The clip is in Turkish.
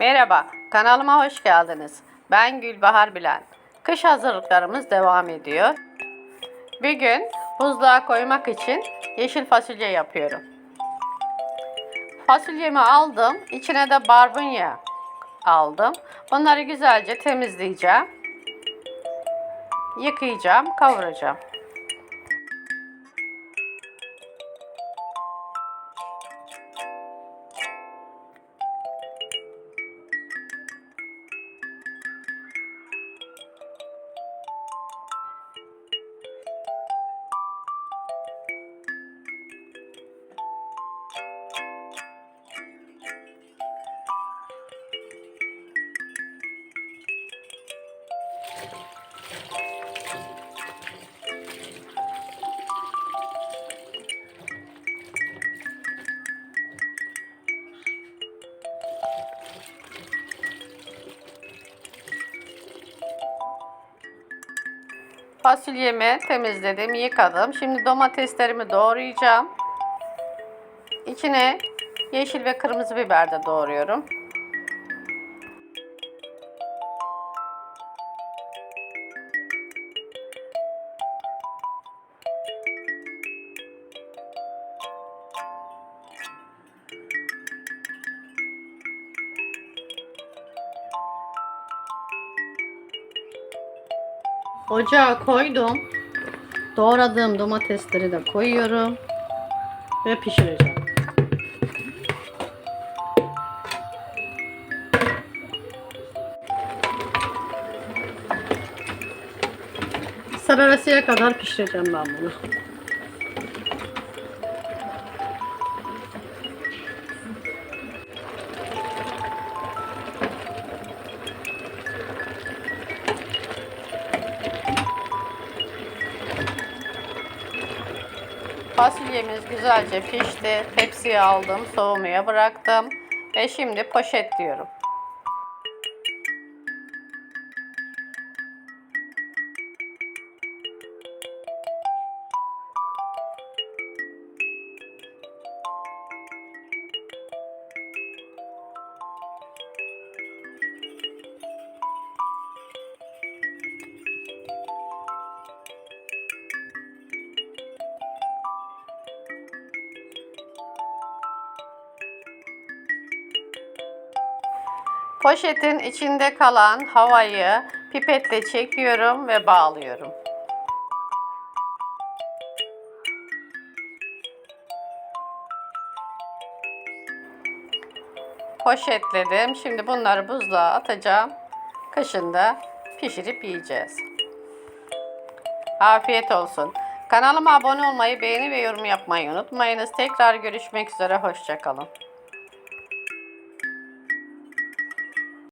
Merhaba, kanalıma hoş geldiniz. Ben Gülbahar Bilen. Kış hazırlıklarımız devam ediyor. Bir gün buzluğa koymak için yeşil fasulye yapıyorum. Fasulyemi aldım, içine de barbunya aldım. Bunları güzelce temizleyeceğim. Yıkayacağım, kavuracağım. Fasulyemi temizledim, yıkadım. Şimdi domateslerimi doğrayacağım. İçine yeşil ve kırmızı biber de doğruyorum. Ocağa koydum. Doğradığım domatesleri de koyuyorum ve pişireceğim. Sararasıya kadar pişireceğim ben bunu. Fasulyemiz güzelce pişti. Tepsiye aldım, soğumaya bıraktım ve şimdi poşetliyorum. Poşetin içinde kalan havayı pipetle çekiyorum ve bağlıyorum. Poşetledim. Şimdi bunları buzluğa atacağım. Kışında pişirip yiyeceğiz. Afiyet olsun. Kanalıma abone olmayı, beğeni ve yorum yapmayı unutmayınız. Tekrar görüşmek üzere. Hoşçakalın.